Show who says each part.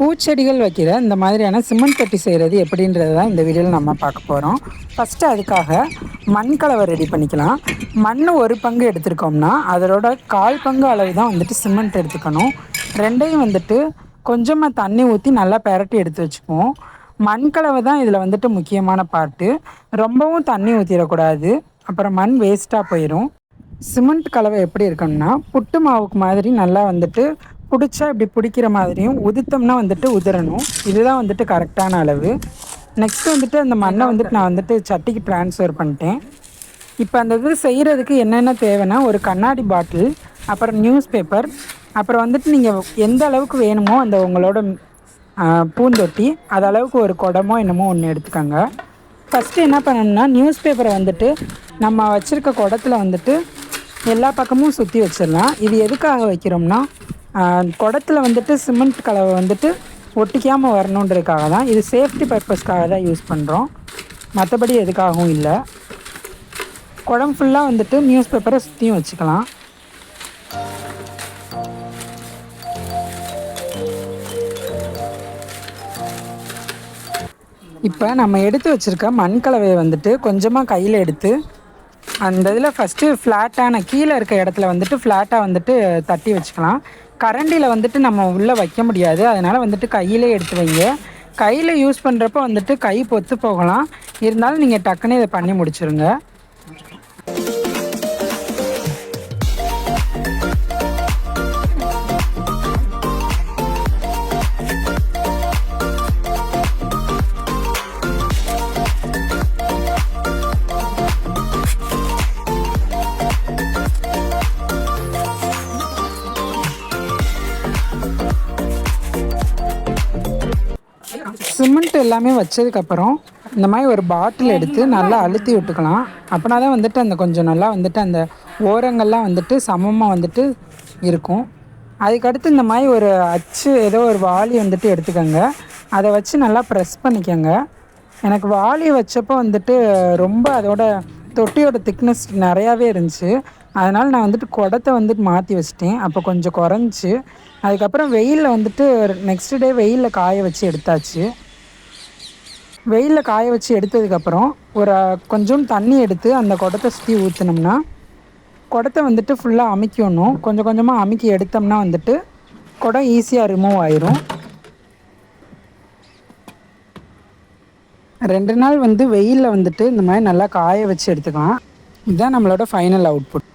Speaker 1: பூச்செடிகள் வைக்கிற இந்த மாதிரியான சிமெண்ட் தொட்டி செய்கிறது எப்படின்றது தான் இந்த வீடியோவில் நம்ம பார்க்க போகிறோம் ஃபஸ்ட்டு அதுக்காக மண் கலவை ரெடி பண்ணிக்கலாம். மண் ஒரு பங்கு எடுத்துருக்கோம்னா அதோட கால் பங்கு அளவு தான் வந்துட்டு சிமெண்ட் எடுத்துக்கணும். ரெண்டையும் வந்துட்டு கொஞ்சமாக தண்ணி ஊற்றி நல்லா பெரட்டி எடுத்து வச்சுக்குவோம். மண் கலவை தான் இதில் வந்துட்டு முக்கியமான பாட்டு. ரொம்பவும் தண்ணி ஊற்றிடக்கூடாது அப்புறம் மண் வேஸ்ட்டாக போயிடும் சிமெண்ட் கலவை எப்படி இருக்கணும்னா புட்டு மாவுக்கு மாதிரி நல்லா வந்துட்டு பிடிச்சா இப்படி பிடிக்கிற மாதிரியும் உதுத்தம்னா வந்துட்டு உதிரணும். இதுதான் வந்துட்டு கரெக்டான அளவு. நெக்ஸ்ட் வந்துட்டு அந்த மண்ணை வந்துட்டு நான் வந்துட்டு சட்டிக்கு ட்ரான்ஸ்ஃபர் பண்ணிட்டேன். இப்போ அந்த இது செய்கிறதுக்கு என்னென்ன தேவைன்னா ஒரு கண்ணாடி பாட்டில் அப்புறம் நியூஸ் பேப்பர் அப்புறம் வந்துட்டு நீங்கள் எந்த அளவுக்கு வேணுமோ அந்த உங்களோட பூந்தொட்டி அது அளவுக்கு ஒரு குடமோ என்னமோ ஒன்று எடுத்துக்கோங்க. ஃபஸ்ட்டு என்ன பண்ணணும்னா நியூஸ் பேப்பரை வந்துட்டு நம்ம வச்சுருக்க குடத்துல வந்துட்டு எல்லா பக்கமும் சுற்றி வச்சிடலாம். இது எதுக்காக வைக்கிறோம்னா குடத்துல வந்துட்டு சிமெண்ட் கலவை வந்துட்டு ஒட்டிக்காமல் வரணுன்றதுக்காக தான். இது சேஃப்டி பர்பஸ்க்காக தான் யூஸ் பண்ணுறோம் மற்றபடி எதுக்காகவும் இல்லை. குடம் ஃபுல்லாக வந்துட்டு நியூஸ் பேப்பரை சுற்றியும் வச்சுக்கலாம். இப்போ நம்ம எடுத்து வச்சுருக்க மண் கலவையை வந்துட்டு கொஞ்சமாக கையில் எடுத்து அந்த இதில் ஃபஸ்ட்டு ஃப்ளாட்டான கீழே இருக்க இடத்துல வந்துட்டு ஃப்ளாட்டாக வந்துட்டு தட்டி வச்சுக்கலாம். கரண்டியில் வந்துட்டு நம்ம உள்ளே வைக்க முடியாது. அதனால் வந்துட்டு கையிலே எடுத்து வைங்க. கையில் யூஸ் பண்ணுறப்ப வந்துட்டு கை பொத்து போகலாம். இருந்தாலும் நீங்கள் டக்குன்னு இதை பண்ணி முடிச்சுருங்க. சிமெண்ட் எல்லாமே வச்சதுக்கப்புறம் இந்த மாதிரி ஒரு பாட்டில் எடுத்து நல்லா அழுத்தி விட்டுக்கலாம். அப்படின்னா தான் வந்துட்டு அந்த கொஞ்சம் நல்லா வந்துட்டு அந்த ஓரங்கள்லாம் வந்துட்டு சமமாக வந்துட்டு இருக்கும். அதுக்கடுத்து இந்த மாதிரி ஒரு அச்சு ஏதோ ஒரு வாளி வந்துட்டு எடுத்துக்கோங்க. அதை வச்சு நல்லா ப்ரெஸ் பண்ணிக்கோங்க. எனக்கு வாளி வச்சப்போ வந்துட்டு ரொம்ப அதோட தொட்டியோட திக்னஸ் நிறையாவே இருந்துச்சு. அதனால் நான் வந்துட்டு குடத்தை வந்துட்டு மாற்றி வச்சிட்டேன். அப்போ கொஞ்சம் குறைஞ்சி அதுக்கப்புறம் வெயிலில் வந்துட்டு நெக்ஸ்ட் டே வெயிலில் காய வச்சு எடுத்தாச்சு. வெயிலில் காய வச்சு எடுத்ததுக்கப்புறம் ஒரு கொஞ்சம் தண்ணி எடுத்து அந்த குடத்தை சுற்றி ஊற்றினோம்னா குடத்தை வந்துட்டு ஃபுல்லாக அமுக்கிடணும். கொஞ்சம் கொஞ்சமாக அமுக்கி எடுத்தோம்னா வந்துட்டு குடம் ஈஸியாக ரிமூவ் ஆயிரும். ரெண்டு நாள் வந்து வெயிலில் வந்துட்டு இந்த மாதிரி நல்லா காய வச்சு எடுத்துக்கலாம். இதுதான் நம்மளோட ஃபைனல் அவுட்புட்